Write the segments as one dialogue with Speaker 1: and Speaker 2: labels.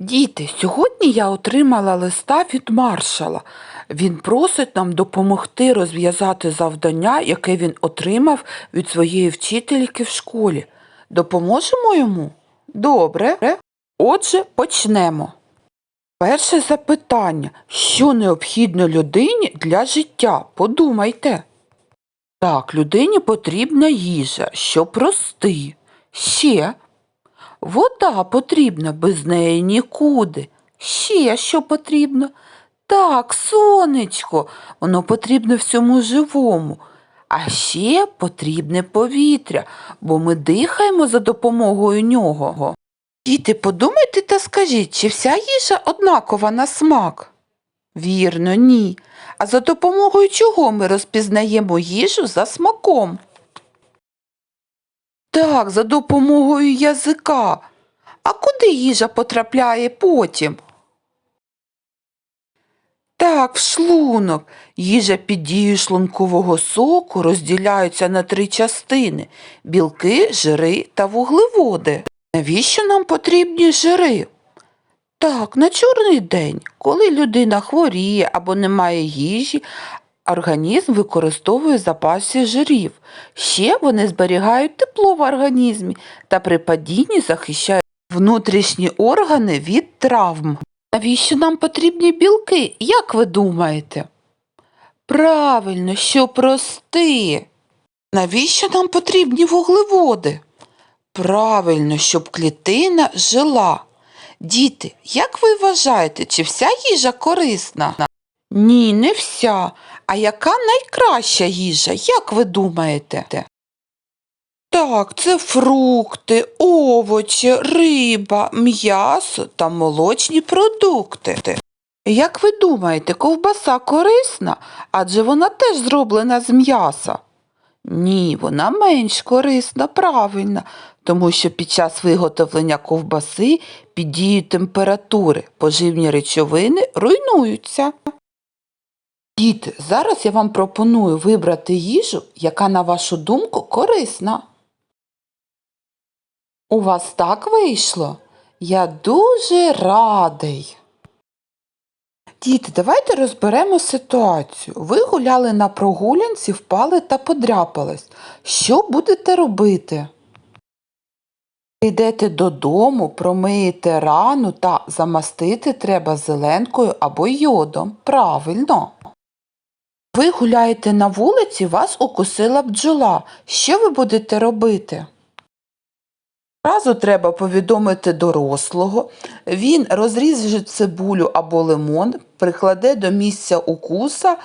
Speaker 1: Діти, сьогодні я отримала листа від маршала. Він просить нам допомогти розв'язати завдання, яке він отримав від своєї вчительки в школі. Допоможемо йому? Добре. Отже, почнемо. Перше запитання. Що необхідно людині для життя? Подумайте. Так, людині потрібна їжа, щоб рости. Ще Вода потрібна, без неї нікуди. Ще що потрібно? Так, сонечко, воно потрібне всьому живому. А ще потрібне повітря, бо ми дихаємо за допомогою нього. Діти, подумайте та скажіть, чи вся їжа однакова на смак? Вірно, ні. А за допомогою чого ми розпізнаємо їжу за смаком? Так, за допомогою язика. А куди їжа потрапляє потім? Так, в шлунок. Їжа під дією шлункового соку розділяється на три частини білки, жири та вуглеводи. Навіщо нам потрібні жири? Так, на чорний день, коли людина хворіє або не має їжі, організм використовує запаси жирів. Ще вони зберігають тепло в організмі та при падінні захищають внутрішні органи від травм. Навіщо нам потрібні білки, як ви думаєте? Правильно, щоб рости. Навіщо нам потрібні вуглеводи? Правильно, щоб клітина жила. Діти, як ви вважаєте, чи вся їжа корисна? Ні, не вся. А яка найкраща їжа, як ви думаєте? Так, це фрукти, овочі, риба, м'ясо та молочні продукти. Як ви думаєте, ковбаса корисна, адже вона теж зроблена з м'яса? Ні, вона менш корисна, правильно, тому що під час виготовлення ковбаси під дією температури поживні речовини руйнуються. Діти, зараз я вам пропоную вибрати їжу, яка, на вашу думку, корисна. У вас так вийшло? Я дуже радий. Діти, давайте розберемо ситуацію. Ви гуляли на прогулянці, впали та подряпались. Що будете робити? Йдете додому, промиєте рану та замастити треба зеленкою або йодом. Правильно. Ви гуляєте на вулиці, вас укусила бджола. Що ви будете робити? Разу треба повідомити дорослого. Він розріже цибулю або лимон, прикладе до місця укуса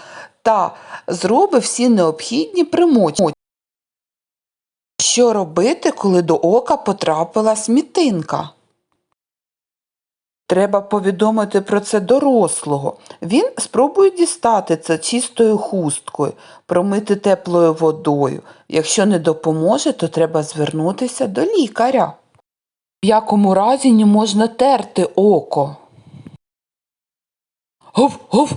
Speaker 1: та зробить всі необхідні примочі. Що робити, коли до ока потрапила смітинка? Треба повідомити про це дорослого. Він спробує дістати це чистою хусткою, промити теплою водою. Якщо не допоможе, то треба звернутися до лікаря. В якому разі не можна терти око. Гов, гов,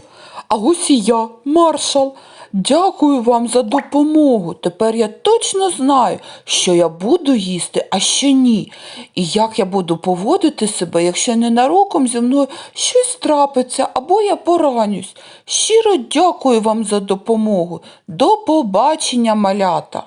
Speaker 1: а ось і я, маршал. Дякую вам за допомогу. Тепер я точно знаю, що я буду їсти, а що ні. І як я буду поводити себе, якщо ненароком зі мною щось трапиться або я поранюсь. Щиро дякую вам за допомогу. До побачення, малята.